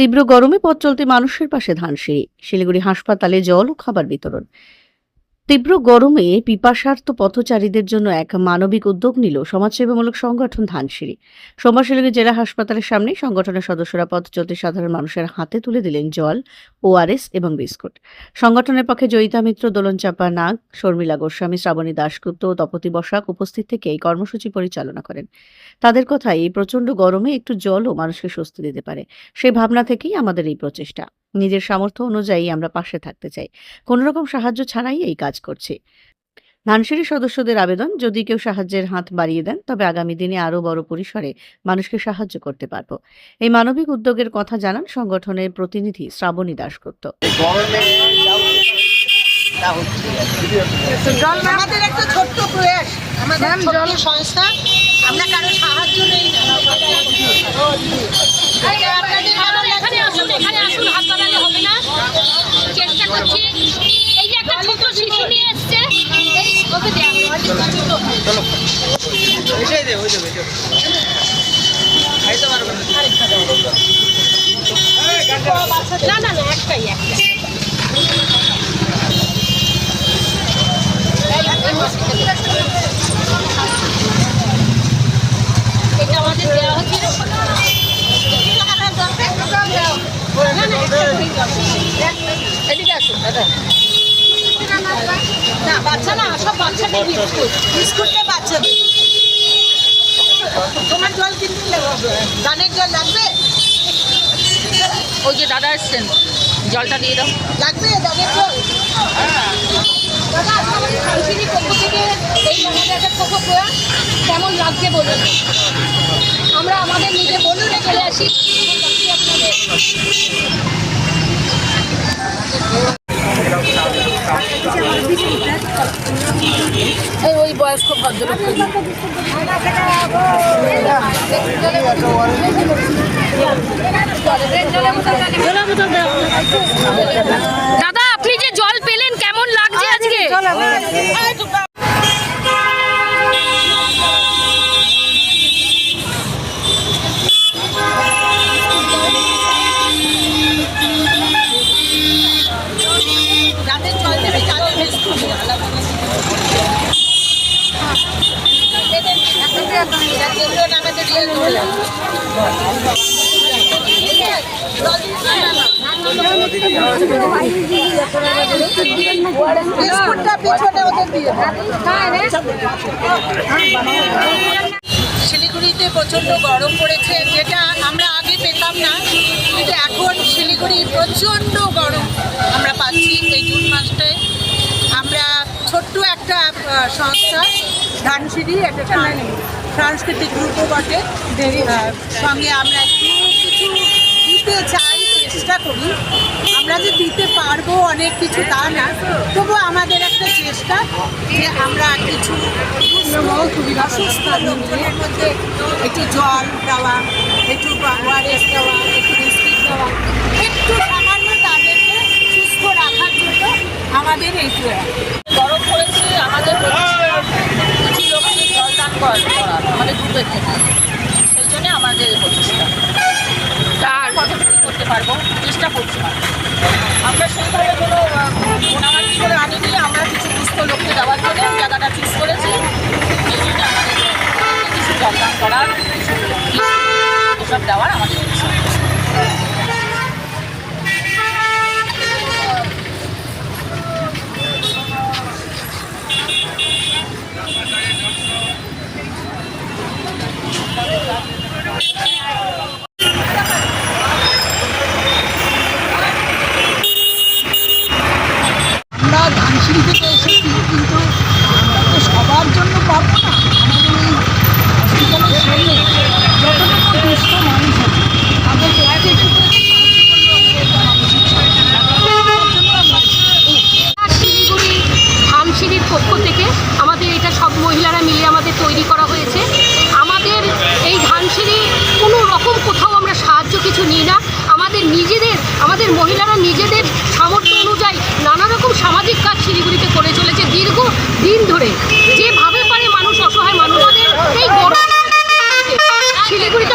তীব্র গরমে পথ চলতে মানুষের পাশে ধানসিঁড়ি, শিলিগুড়ি হাসপাতালে জল ও খাবার বিতরণ। তীব্র গরমে পিপাসার্থ পথচারীদের জন্য এক মানবিক উদ্যোগ নিল সমাজসেবামূলক সংগঠন ধানসিঁড়ি। সোমবার শিলিগুড়ি জেলা হাসপাতালের সামনে সংগঠনের সদস্যরা পথ চলতে সাধারণ মানুষের হাতে তুলে দিলেন জল ওআরএস এবং বিস্কুট। সংগঠনের পক্ষে জয়িতা মিত্র, দোলন চাপা, নাগ, শর্মিলা গোস্বামী, শ্রাবণী দাশগুপ্ত ও তপতি বসাক উপস্থিত থেকে এই কর্মসূচি পরিচালনা করেন। তাদের কথায় এই প্রচণ্ড গরমে একটু জলও মানুষকে স্বস্তি দিতে পারে। সেই ভাবনা থেকেই আমাদের এই প্রচেষ্টা। নিজের সামর্থ্য অনুযায়ী আমরা পাশে থাকতে চাই। কোনোরকম সাহায্য ছাড়াই এই কাজ করছি। ধানসিঁড়ি সদস্যদের আবেদন যদি কেউ সাহায্যের হাত বাড়িয়ে দেন তবে আগামী দিনে আরও বড় পরিসরে মানুষকে সাহায্য করতে পারব। এই মানবিক উদ্যোগের কথা জানান সংগঠনের প্রতিনিধি শ্রাবণী দাশগুপ্ত। গরমে আমাদের একটা ছোট্ট প্রয়াস। আমাদের ছোট্ট সংস্থা। আমরা কারও সাহায্য নেই। না আরে আপনাদের ভালো এখানে আসুন এখানে আসুন হাসপাতালে হবে না চেষ্টা করছি এই যে একটা ছোট শিশু নিয়ে এসছে এই ওকে দেওয়া এটাই দে হয়ে যাবে এটা। খাইতে পারবে না। না না একটাই একটাই এটা আমাদের দেওয়া না না। এদিকে আসুন দাদা না বাচ্চা না সব বাচ্চাদের বিস্কুট। বিস্কুটটা বাচ্চাদের তোমার জল কিনতে লাগবে গানের জল লাগবে? ওই যে দাদা এসছেন জলটা দিয়ে দাও। লাগবে গানের জল? দাদা আমাদের সাংস্কৃতিক পক্ষ থেকে এই আমাদের একটা কেমন লাগছে বলুন? আমরা আমাদের নিজে বলুন চলে আসি। বয়স্ক ভদ্রলোক দাদা আপনি যে জল পেলেন কেমন লাগছে আজকে যাদের জল দেবে তাদের বিস্কুট দেবে, আলাদা যেগুলো আমাদের রিয়েল জল বিস্কুটটা পিছনে ওদের দিয়ে শিলিগুড়িতে প্রচণ্ড গরম পড়েছে, যেটা আমরা আগে পেতাম না, কিন্তু এখন শিলিগুড়ি প্রচণ্ড গরম আমরা পাচ্ছি এই জুন মাসটায়। আমরা ছোট্ট একটা সংস্থা, ধানসিঁড়ি একটা সাংস্কৃতিক গ্রুপও বটে। সঙ্গে আমরা কিছু দিতে চাই, চেষ্টা করি। আমরা যে দিতে পারব অনেক কিছু তা না তবু আমাদের একটা চেষ্টা যে আমরা কিছু অসুস্থ লোকজনের মধ্যে একটু জল দেওয়া, একটু ওয়ারেস দেওয়া, একটু বিস্কিট দেওয়া, একটু সামান্য তাদেরকে সুস্থ রাখার জন্য আমাদের এই প্রয়াস গরম পড়েছে আমাদের কিছু লোককে জল দান করার আমাদের গ্রুপের থেকে সেই জন্য আমাদের এই প্রচেষ্টা তার কতটুকু করতে পারব চেষ্টা করছি আমরা সেইভাবে কোনো মোনামাটি করে আনিনি আমরা কিছু সুস্থ লোককে দেওয়ার জন্য জায়গাটা চুজ করেছি এই জন্য আমাদের কিছু জল দান করার কিছু এসব দেওয়ার আমাদের ইচ্ছা। ধানসিঁড়ি থেকে এসেছি কিন্তু সবার জন্য পাবো না। আমাদের এই হসপিটালের সামনে যতটুকু দুস্থ মানুষ আছে, তাদেরকে একটু একটু পক্ষ থেকে আমাদের এটা সব মহিলারা মিলে আমাদের তৈরি করা হয়েছে। আমাদের এই ধানসিঁড়ি কোনো রকম কোথাও আমরা সাহায্য কিছু নিই না। নিজেদের, আমাদের মহিলারা নিজেদের সামর্থ্য অনুযায়ী নানা রকম সামাজিক কাজ শিলিগুড়িতে করে চলেছে দীর্ঘ দিন ধরে। যেভাবে পারে মানুষ অসহায় মানুষদের এই গরম শিলিগুড়িতে